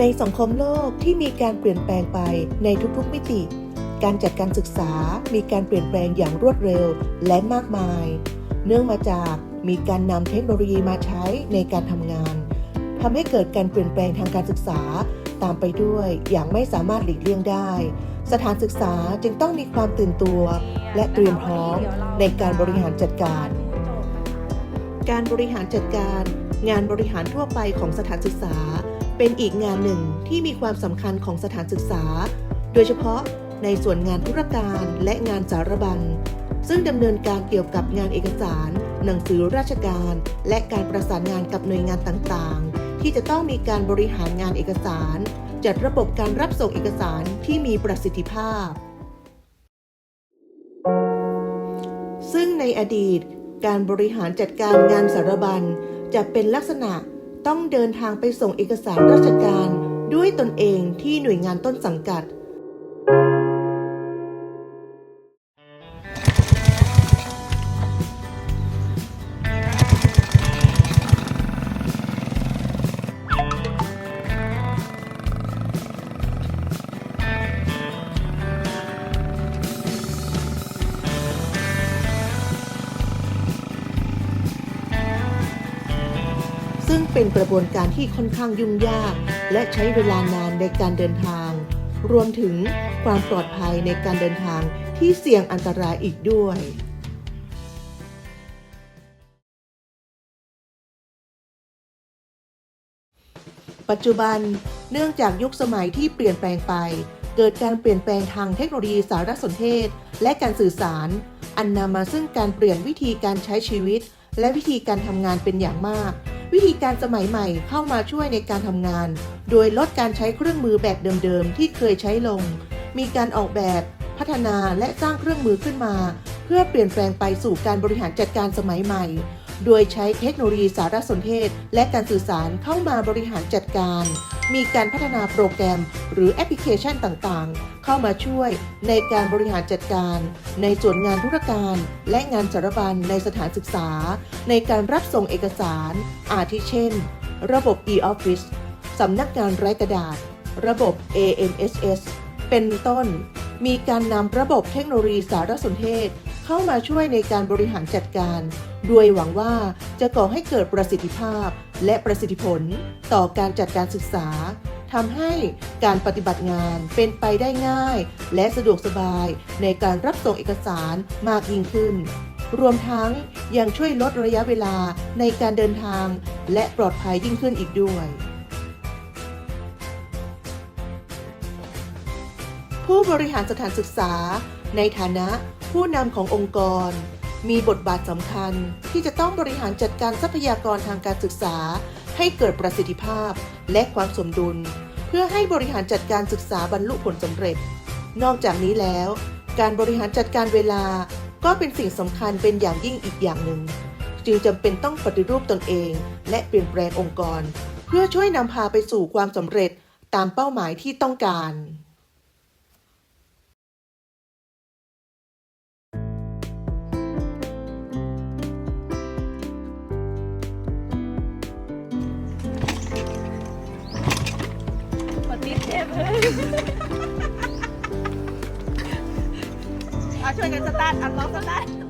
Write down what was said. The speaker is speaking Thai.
ในสังคมโลกที่มีการเปลี่ยนแปลงไปในทุกๆมิติ การจัดการศึกษามีการเปลี่ยนแปลงอย่างรวดเร็วและมากมาย เนื่องมาจากมีการนำเทคโนโลยีมาใช้ในการทำงานทำให้เกิดการเปลี่ยนแปลงทางการศึกษาตามไปด้วยอย่างไม่สามารถหลีกเลี่ยงได้ สถานศึกษาจึงต้องมีความตื่นตัว และเตรียมพร้อมในการบริหารจัดการ การบริหารจัดการ งานบริหารทั่วไปของสถานศึกษา เป็นอีกงานหนึ่งที่มีความสำคัญของสถานศึกษา โดยเฉพาะในส่วนงานธุรการและงานสารบัญ ซึ่งดำเนินการเกี่ยวกับงานเอกสาร หนังสือราชการ และการประสานงานกับหน่วยงานต่างๆ ที่จะต้องมีการบริหารงานเอกสาร จัดระบบการรับส่งเอกสารที่มีประสิทธิภาพ ซึ่งในอดีต การบริหารจัดการงานสารบัญจะเป็นลักษณะ ต้องเดินทางไปส่งเอกสารราชการด้วยตนเองที่หน่วยงานต้นสังกัด ซึ่งเป็นกระบวนการที่ค่อนข้างยุ่งยาก และใช้เวลานานในการเดินทาง รวมถึงความปลอดภัยในการเดินทางที่เสี่ยงอันตรายอีกด้วยปัจจุบันเนื่องจากยุคสมัยที่เปลี่ยนแปลงไป เกิดการเปลี่ยนแปลงทางเทคโนโลยีสารสนเทศ และการสื่อสาร อันนำมาซึ่งการเปลี่ยนวิธีการใช้ชีวิต และวิธีการทำงานเป็นอย่างมาก วิธีการสมัยใหม่เข้ามาช่วยในการทำงาน โดยลดการใช้เครื่องมือแบบเดิมๆ ที่เคยใช้ลง มีการออกแบบพัฒนาและสร้างเครื่องมือขึ้นมา เพื่อเปลี่ยนแปลงไปสู่การบริหารจัดการสมัยใหม่ โดยใช้เทคโนโลยีสารสนเทศ และการสื่อสารเข้ามาบริหารจัดการ มีการพัฒนาโปรแกรมหรือแอปพลิเคชันต่างๆ เข้ามาช่วยในการบริหารจัดการ ในส่วนงานธุรการ และงานสารบัญในสถานศึกษา ในการรับส่งเอกสาร อาทิเช่น ระบบ e-office สำนักงานไร้กระดาษ ระบบ AMSS เป็นต้น มีการนำระบบเทคโนโลยีสารสนเทศ เข้ามาช่วยในการบริหารจัดการโดยหวังว่าจะก่อให้เกิดประสิทธิภาพ และประสิทธิผล ต่อการจัดการศึกษาทำให้การปฏิบัติงานเป็นไปได้ง่าย และสะดวกสบายในการรับส่งเอกสารมากยิ่งขึ้น รวมทั้งยังช่วยลดระยะเวลาในการเดินทาง และปลอดภัยยิ่งขึ้นอีกด้วย ผู้บริหารสถานศึกษา ในฐานะผู้นำขององค์กร มีบทบาทสำคัญที่จะต้องบริหารจัดการทรัพยากรทางการศึกษา ให้เกิดประสิทธิภาพและความสมดุล เพื่อให้บริหารจัดการศึกษาบรรลุผลสำเร็จ นอกจากนี้แล้ว การบริหารจัดการเวลาก็เป็นสิ่งสำคัญเป็นอย่างยิ่งอีกอย่างหนึ่ง จึงจำเป็นต้องปฏิรูปตนเอง และเปลี่ยนแปลงองค์กร เพื่อช่วยนำพาไปสู่ความสำเร็จตามเป้าหมายที่ต้องการ ช่วยกันสตาร์ทอันล็อกสตาร์ท